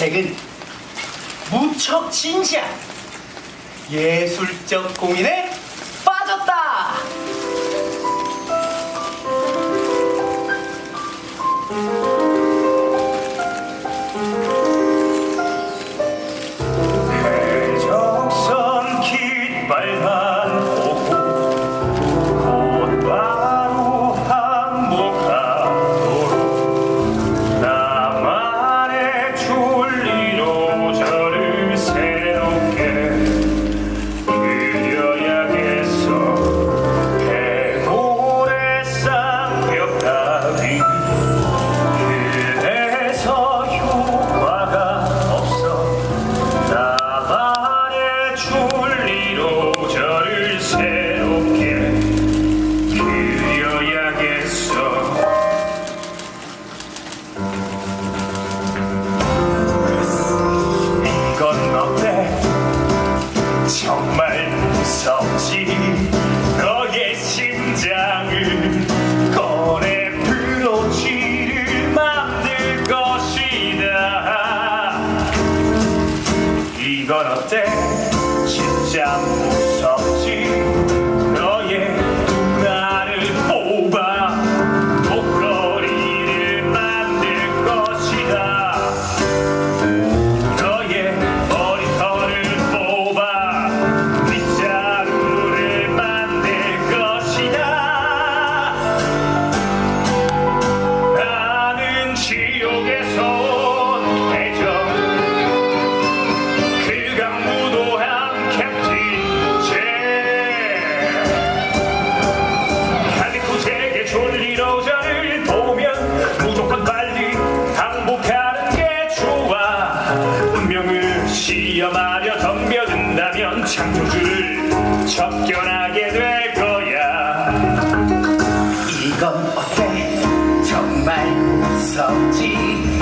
책은 무척 진지한 예술적 고민의 하며 덤벼든다면 창조주를 접견하게 될 거야. 이건 어때? 정말 무섭지?